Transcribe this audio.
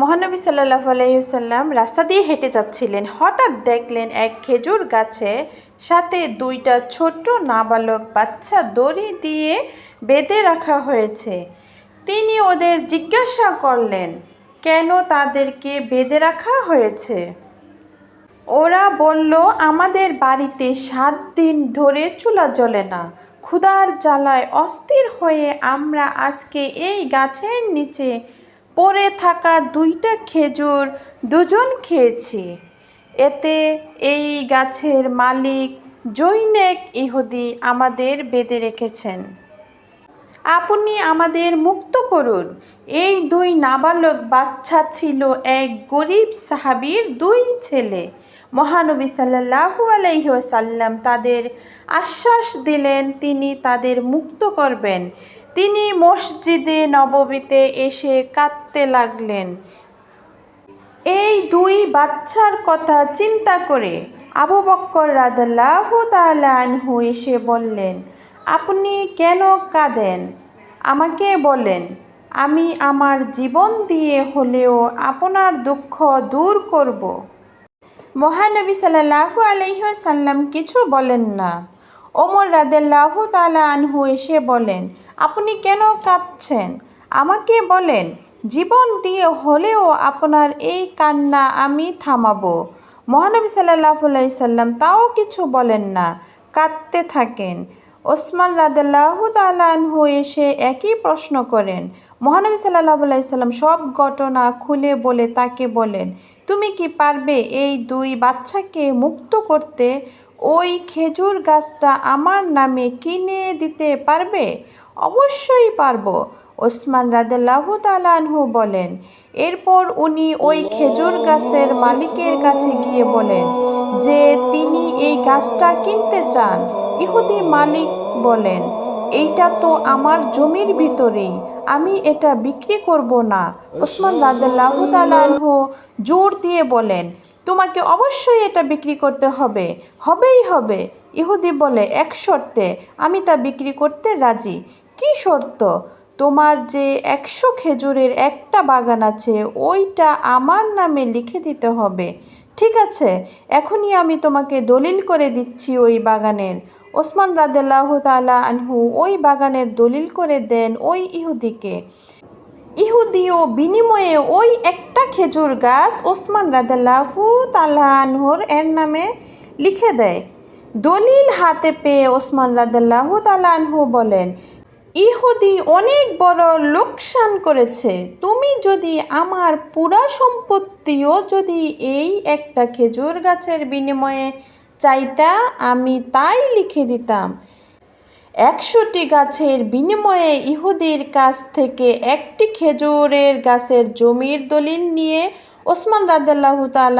মহানবী সাল্লাহ আলাইসাল্লাম রাস্তা দিয়ে হেঁটে যাচ্ছিলেন। হঠাৎ দেখলেন এক খেজুর গাছে সাথে দুইটা ছোট্ট নাবালক বাচ্চা দড়ি দিয়ে বেঁধে রাখা হয়েছে। তিনি ওদের জিজ্ঞাসা করলেন, কেন তাদেরকে বেঁধে রাখা হয়েছে? ওরা বলল, আমাদের বাড়িতে সাত দিন ধরে চুলা জ্বলে না। ক্ষুধার জ্বালায় অস্থির হয়ে আমরা আজকে এই গাছের নিচে পড়ে থাকা দুইটা খেজুর দুজন খেয়েছি। এতে এই গাছের মালিক জৈনেক ইহুদি আমাদের বেঁধে রেখেছেন। আপনি আমাদের মুক্ত করুন। এই দুই নাবালক বাচ্চা ছিল এক গরিব সাহাবীর দুই ছেলে। মহানবী সাল্লাহু আলাইসাল্লাম তাদের আশ্বাস দিলেন, তিনি তাদের মুক্ত করবেন। তিনি মসজিদে নববীতে এসে কাঁদতে লাগলেন। এই দুই বাচ্চার কথা চিন্তা করে আবু বক্কর রাদাল্লাহ তালানহু এসে বললেন, আপনি কেন কাঁদেন? আমাকে বলেন, আমি আমার জীবন দিয়ে হলেও আপনার দুঃখ দূর করব। মহানবী সাল্লাহু সাল্লাম কিছু বলেন না। ওমর রাদেল্লাহ তালা আনহু এসে বলেন, আপনি কেন কাঁদছেন? আমাকে বলেন, জীবন দিয়ে হলেও আপনার এই কান্না আমি থামাবো। মহানবী সাল্লাহ সাল্লাম তাও কিছু বলেন না, কাঁদতে থাকেন। ওসমান রাদাল্লাহ তালানহু এসে একই প্রশ্ন করেন। মহানবী সাল্লাহ সাল্লাম সব ঘটনা খুলে বলে তাকে বলেন, তুমি কি পারবে এই দুই বাচ্চাকে মুক্ত করতে ওই খেজুর গাছটা আমার নামে কিনে দিতে পারবে? অবশ্যই পারব। ওসমান রাদাল্লাহ তালানহু বলেন। এরপর উনি ওই খেজুর গাছের মালিকের কাছে গিয়ে বলেন যে, তিনি এই গাছটা কিনতে চান। ইহুদি মালিক বলেন, এইটা তো আমার জমির ভিতরেই। আমি এটা বিক্রি করব না। ওসমান রাদাল্লাহ তালানহু জোর দিয়ে বলেন তোমাকে অবশ্যই এটা বিক্রি করতে হবে। হবেই হবে। ইহুদি বলে এক শর্তে, আমি তা বিক্রি করতে রাজি। কি শর্ত? তোমার যে একশো খেজুরের একটা বাগান আছে, ওইটা আমার নামে লিখে দিতে হবে। ঠিক আছে, এখনই আমি তোমাকে দলিল করে দিচ্ছি ওই বাগানের। ওসমান রাদেল্লাহ তালা আনহু ওই বাগানের দলিল করে দেন ওই ইহুদিকে। ইহুদিও বিনিময়ে ওই একটা খেজুর গাছ ওসমান রাদাল্লাহু তালানহর এর নামে লিখে দেয়। দলিল হাতে পেয়ে ওসমান রাদাল্লাহু তালানহু বলেন, ইহুদি অনেক বড় লোকসান করেছে। তুমি যদি আমার পুরা সম্পত্তিও যদি এই একটা খেজুর গাছের বিনিময়ে চাইতা, আমি তাই লিখে দিতাম। একশোটি গাছের বিনিময়ে ইহুদির কাছ থেকে একটি খেজুরের গাছের জমির দলিল নিয়ে ওসমান রাদাল্লাহ তালা